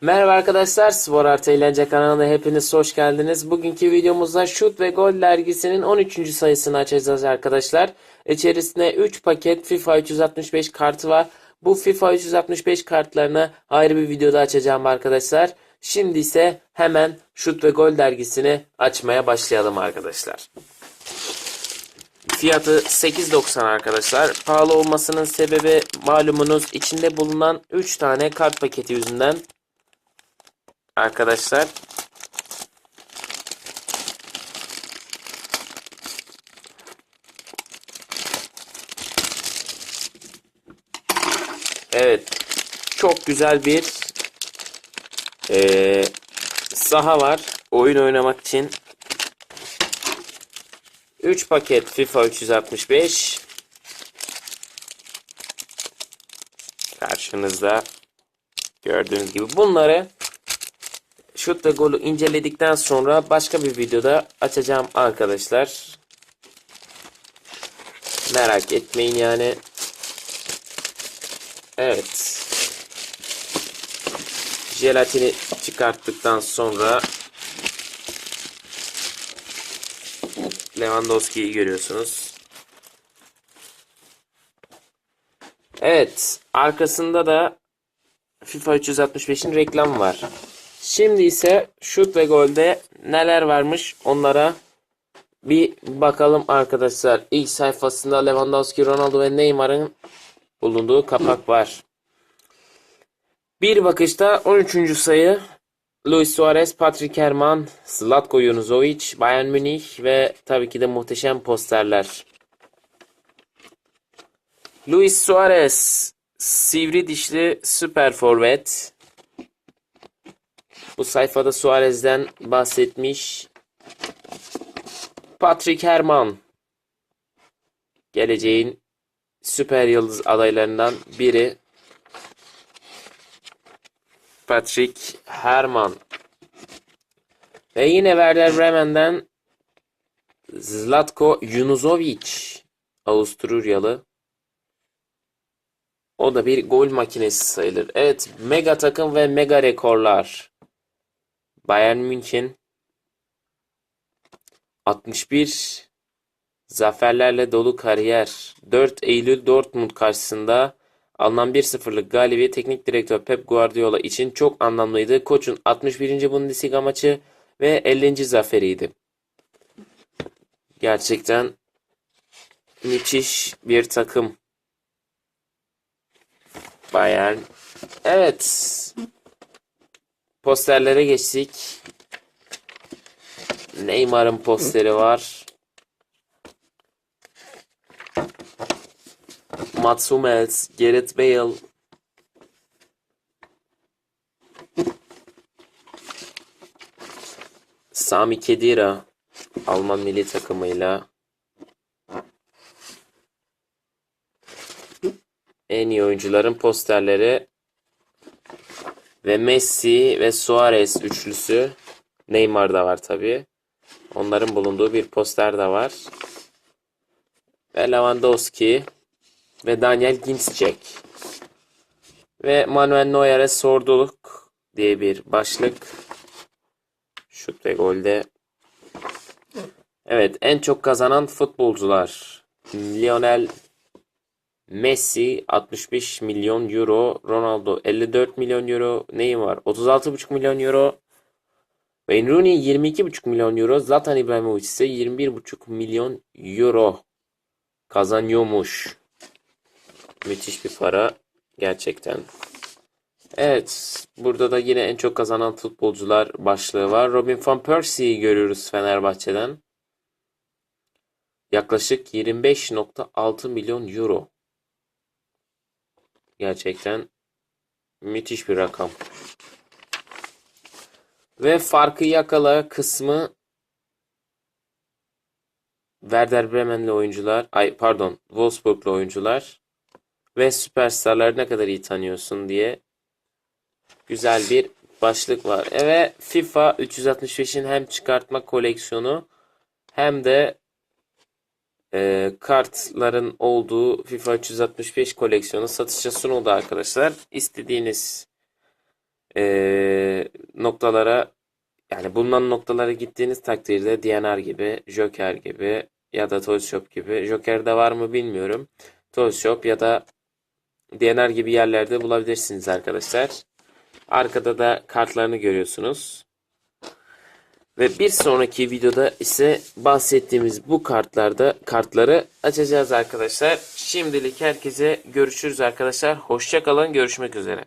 Merhaba arkadaşlar, Spor Artı Eğlence kanalına hepiniz hoş geldiniz. Bugünkü videomuzda Şut ve Gol dergisinin 13. sayısını açacağız arkadaşlar. İçerisinde 3 paket FIFA 365 kartı var. Bu FIFA 365 kartlarını ayrı bir videoda açacağım arkadaşlar. Şimdi ise hemen Şut ve Gol dergisini açmaya başlayalım arkadaşlar. Fiyatı 8.90 arkadaşlar. Pahalı olmasının sebebi malumunuz içinde bulunan 3 tane kart paketi yüzünden arkadaşlar. Evet. Çok güzel bir eee, saha var. Oyun oynamak için. 3 paket FIFA 365. Karşınızda gördüğünüz gibi bunları şut ve golü inceledikten sonra başka bir videoda açacağım arkadaşlar. Merak etmeyin yani. Evet. Jelatini çıkarttıktan sonra Lewandowski'yi görüyorsunuz. Evet. Arkasında da FIFA 365'in reklamı var. Şimdi ise şut ve golde neler varmış onlara bir bakalım arkadaşlar. İlk sayfasında Lewandowski, Ronaldo ve Neymar'ın bulunduğu kapak var. Bir bakışta 13. sayı Luis Suarez, Patrick Herman, Zlatko Junuzovic, Bayern Münih ve tabii ki de muhteşem posterler. Luis Suarez, sivri dişli süper forvet. Bu sayfada Suarez'den bahsetmiş. Patrick Herman. Geleceğin süper yıldız adaylarından biri. Patrick Herman. Ve yine Werder Bremen'den Zlatko Junuzovic. Avusturyalı. O da bir gol makinesi sayılır. Evet, mega takım ve mega rekorlar. Bayern München 61 zaferlerle dolu kariyer. 4 Eylül Dortmund karşısında alınan 1-0'lık galibiyet teknik direktör Pep Guardiola için çok anlamlıydı. Koç'un 61. Bundesliga maçı ve 50. zaferiydi. Gerçekten müthiş bir takım. Bayern. Evet. Posterlere geçtik. Neymar'ın posteri var. Mats Hummels, Gareth Bale. Sami Khedira Alman milli takımıyla en iyi oyuncuların posterleri ve Messi ve Suarez üçlüsü Neymar da var tabi. Onların bulunduğu bir poster de var. Ve Lewandowski ve Daniel Ginczek ve Manuel Neuer'e sorduluk diye bir başlık. Şut ve golde. Evet en çok kazanan futbolcular. Lionel Messi 65 milyon euro, Ronaldo 54 milyon euro, Neymar 36,5 milyon euro, Wayne Rooney 22,5 milyon euro, Zlatan İbrahimovic ise 21,5 milyon euro kazanıyormuş. Müthiş bir para gerçekten. Evet, burada da yine en çok kazanan futbolcular başlığı var. Robin van Persie'yi görüyoruz Fenerbahçe'den. Yaklaşık 25.6 milyon euro. Gerçekten müthiş bir rakam. Ve farkı yakala kısmı Werder Bremen'li oyuncular, ay pardon, Wolfsburg'lu oyuncular ve süperstarları ne kadar iyi tanıyorsun diye güzel bir başlık var. E Ve FIFA 365'in hem çıkartma koleksiyonu hem de e, kartların olduğu FIFA 365 koleksiyonu satışa sunuldu arkadaşlar. İstediğiniz Ee, noktalara yani bulunan noktalara gittiğiniz takdirde DNR gibi, Joker gibi ya da Toy Shop gibi. Joker'de var mı bilmiyorum. Toy Shop ya da DNR gibi yerlerde bulabilirsiniz arkadaşlar. Arkada da kartlarını görüyorsunuz. Ve bir sonraki videoda ise bahsettiğimiz bu kartlarda kartları açacağız arkadaşlar. Şimdilik herkese görüşürüz arkadaşlar. Hoşça kalın. Görüşmek üzere.